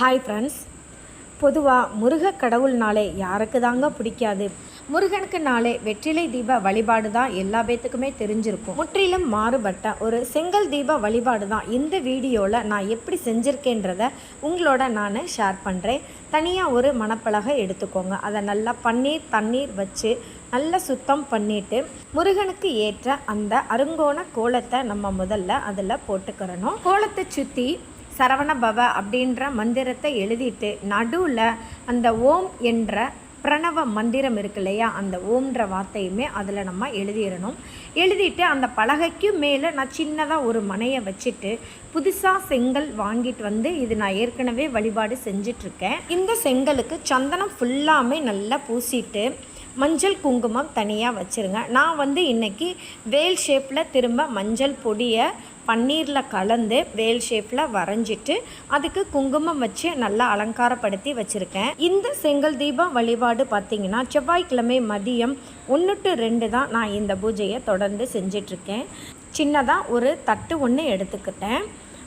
Hi friends பொதுவாக முருக கடவுள்னாலே யாருக்கு தாங்க பிடிக்காது? முருகனுக்கு நாளே வெற்றிலை தீப வழிபாடு தான் எல்லா பேத்துக்குமே தெரிஞ்சிருக்கும். முற்றிலும் மாறுபட்ட ஒரு செங்கல் தீப வழிபாடு தான் இந்த வீடியோவில் நான் எப்படி செஞ்சுருக்கேன்றத உங்களோட நான் ஷேர் பண்ணுறேன் தனியாக ஒரு மணப்பலகை எடுத்துக்கோங்க. அதை நல்லா பன்னீர் தண்ணீர் வச்சு நல்லா சுத்தம் பண்ணிட்டு முருகனுக்கு ஏற்ற அந்த அருங்கோண கோலத்தை நம்ம முதல்ல அதில் போட்டுக்கிறணும். கோலத்தை சுற்றி சரவண பவ அப்படின்ற மந்திரத்தை எழுதிட்டு நடுவில் அந்த ஓம் என்ற பிரணவ மந்திரம் இருக்கு இல்லையா? அந்த ஓம்ன்ற வார்த்தையுமே அதில் நம்ம எழுதிடணும். எழுதிட்டு அந்த பலகைக்கு மேலே நான் சின்னதாக ஒரு மனையை வச்சுட்டு புதுசாக செங்கல் வாங்கிட்டு வந்து இது நான் ஏற்கனவே வழிபாடு செஞ்சிட்ருக்கேன் இந்த செங்கலுக்கு சந்தனம் ஃபுல்லாமே நல்லா பூசிட்டு மஞ்சள் குங்குமம் தனியாக வச்சுருங்க. நான் வந்து இன்றைக்கி வேல் ஷேப்பில் திரும்ப மஞ்சள் பொடியை பன்னீரில் கலந்து வேல் ஷேப்பில் வரைஞ்சிட்டு அதுக்கு குங்குமம் வச்சு நல்லா அலங்காரப்படுத்தி வச்சுருக்கேன். இந்த செங்கல் தீபம் வழிபாடு பார்த்திங்கன்னா செவ்வாய்க்கிழமை மதியம் ஒன்று டு ரெண்டு தான் நான் இந்த பூஜையை தொடர்ந்து செஞ்சிட்ருக்கேன். சின்னதாக ஒரு தட்டு ஒன்று எடுத்துக்கிட்டேன்.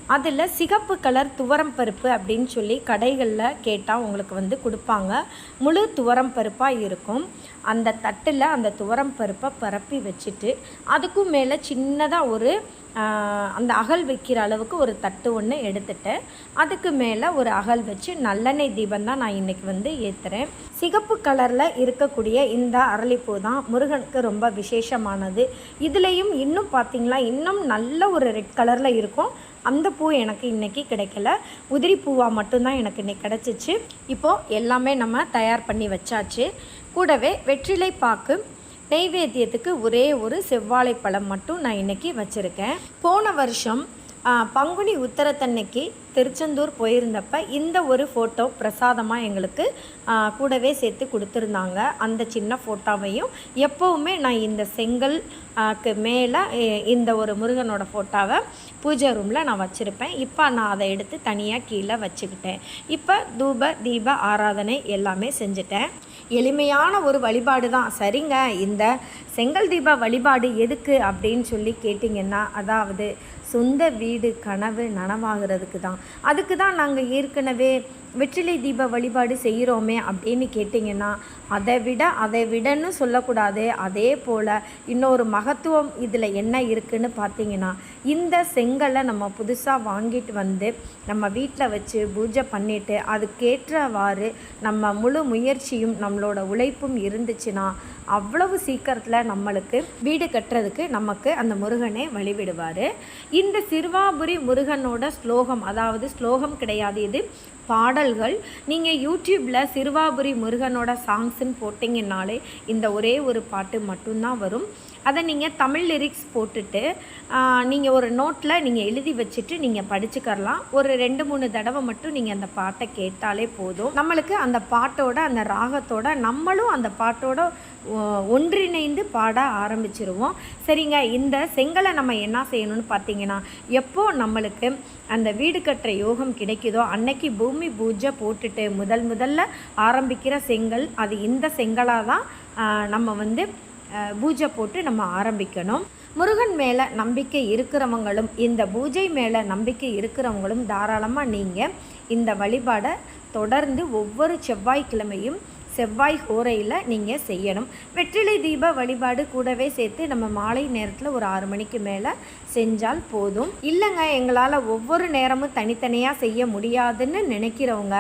அதில் சிகப்பு கலர் துவரம் பருப்பு அப்படின்னு சொல்லி கடைகளில் கேட்டால் உங்களுக்கு வந்து கொடுப்பாங்க. முழு துவரம் பருப்பாக இருக்கும். அந்த தட்டில் அந்த துவரம் பருப்பை பரப்பி வச்சுட்டு அதுக்கும் மேலே சின்னதாக ஒரு அந்த அகல் வைக்கிற அளவுக்கு ஒரு தட்டு ஒன்று எடுத்துட்டேன் அதுக்கு மேலே ஒரு அகல் வச்சு நல்லெண்ணெய் தீபம் தான் நான் இன்றைக்கி வந்து ஏற்றுறேன் சிகப்பு கலரில் இருக்கக்கூடிய இந்த அரளிப்பூ தான் முருகனுக்கு ரொம்ப விசேஷமானது. இதுலேயும் இன்னும் பார்த்திங்களா இன்னும் நல்ல ஒரு ரெட் கலரில் இருக்கும். அந்த பூ எனக்கு இன்றைக்கி கிடைக்கல. உதிரி பூவாக மட்டும்தான் எனக்கு இன்றைக்கி கிடச்சிச்சு. இப்போது எல்லாமே நம்ம தயார் பண்ணி வச்சாச்சு. கூடவே வெற்றிலை பாக்கு நெய்வேத்தியத்துக்கு ஒரே ஒரு செவ்வாழை பழம் மட்டும் நான் இன்றைக்கி வச்சுருக்கேன். போன வருஷம் பங்குனி உத்தரத்தன்னைக்கு திருச்செந்தூர் போயிருந்தப்ப இந்த ஒரு ஃபோட்டோ பிரசாதமாக எங்களுக்கு கூடவே சேர்த்து கொடுத்துருந்தாங்க. அந்த சின்ன ஃபோட்டோவையும் எப்போவுமே நான் இந்த செங்கல்க்கு மேலே இந்த ஒரு முருகனோட ஃபோட்டோவை பூஜை ரூமில் நான் வச்சுருப்பேன். இப்போ நான் அதை எடுத்து தனியாக கீழே வச்சுக்கிட்டேன். இப்போ தூப தீப ஆராதனை எல்லாமே செஞ்சுட்டேன். எளிமையான ஒரு வழிபாடு தான். சரிங்க இந்த செங்கல் தீப வழிபாடு எதுக்கு அப்படின்னு சொல்லி கேட்டிங்கன்னா அதாவது சொந்த வீடு கனவு நனவாகிறதுக்கு தான் அதுக்கு தான் நாங்கள் ஏற்கனவே வெற்றிலை தீப வழிபாடு செய்கிறோமே அப்படின்னு கேட்டிங்கன்னா அதை விட அதை விடன்னு சொல்லக்கூடாது. அதே போல் இன்னொரு மகத்துவம் இதில் என்ன இருக்குதுன்னு பார்த்தீங்கன்னா இந்த செங்கலை நம்ம புதுசாக வாங்கிட்டு வந்து நம்ம வீட்டில் வச்சு பூஜை பண்ணிவிட்டு அதுக்கேற்றவாறு நம்ம முழு முயற்சியும் நம்மளோட உழைப்பும் இருந்துச்சுன்னா அவ்வளவு சீக்கிரத்தில் நம்மளுக்கு வீடு கட்டுறதுக்கு நமக்கு அந்த முருகனே வழிவிடுவார். இந்த சிறுவாபுரி முருகனோட ஸ்லோகம் அதாவது ஸ்லோகம் கிடையாது இது பாடல்கள் நீங்கள் யூடியூப்பில் சிறுவாபுரி முருகனோட சாங்ஸ்ன்னு போட்டிங்கன்னாலே இந்த ஒரே ஒரு பாட்டு மட்டும்தான் வரும். அதை நீங்கள் தமிழ் லிரிக்ஸ் போட்டுட்டு நீங்கள் ஒரு நோட்டில் நீங்கள் எழுதி வச்சுட்டு நீங்கள் படிச்சுக்கரலாம் ஒரு ரெண்டு மூணு தடவை மட்டும் நீங்கள் அந்த பாட்டை கேட்டாலே போதும். நம்மளுக்கு அந்த பாட்டோட அந்த ராகத்தோட நம்மளும் அந்த பாட்டோட ஒன்றிணைந்து பாட ஆரம்பிச்சிருவோம். சரிங்க இந்த செங்கலை நம்ம என்ன செய்யணும்னு பார்த்தீங்கன்னா எப்போ நம்மளுக்கு அந்த வீடு கட்டுற யோகம் கிடைக்குதோ அன்னைக்கு பூமி பூஜை போட்டுட்டு முதல் முதல்ல ஆரம்பிக்கிற செங்கல் அது இந்த செங்கலாக தான் நம்ம வந்து பூஜை போட்டு நம்ம ஆரம்பிக்கணும். முருகன் மேலே நம்பிக்கை இருக்கிறவங்களும் இந்த பூஜை மேலே நம்பிக்கை இருக்கிறவங்களும் தாராளமாக நீங்கள் இந்த வழிபாடை தொடர்ந்து ஒவ்வொரு செவ்வாய்க்கிழமையும் செவ்வாய் ஹோரையில் நீங்கள் செய்யணும். வெற்றிலை தீப வழிபாடு கூடவே சேர்த்து நம்ம மாலை நேரத்தில் ஒரு ஆறு மணிக்கு மேலே செஞ்சால் போதும். இல்லைங்க எங்களால் ஒவ்வொரு நேரமும் தனித்தனியாக செய்ய முடியாதுன்னு நினைக்கிறவங்க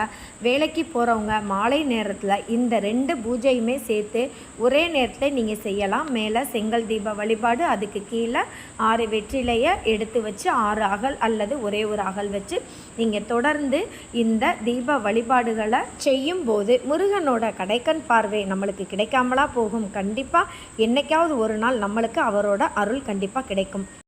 வேலைக்கு போகிறவங்க மாலை நேரத்தில் இந்த ரெண்டு பூஜையுமே சேர்த்து ஒரே நேரத்தில் நீங்கள் செய்யலாம். மேலே செங்கல் தீப வழிபாடு அதுக்கு கீழே ஆறு வெற்றிலையை எடுத்து வச்சு ஆறு அகல் அல்லது ஒரே ஒரு அகல் வச்சு நீங்கள் தொடர்ந்து இந்த தீப வழிபாடுகளை செய்யும் போது முருகனோட கடைக்கண் பார்வை நம்மளுக்கு கிடைக்காமலா போகும். கண்டிப்பாக என்றைக்காவது ஒரு நாள் நம்மளுக்கு அவரோட அருள் கண்டிப்பாக கிடைக்கும்.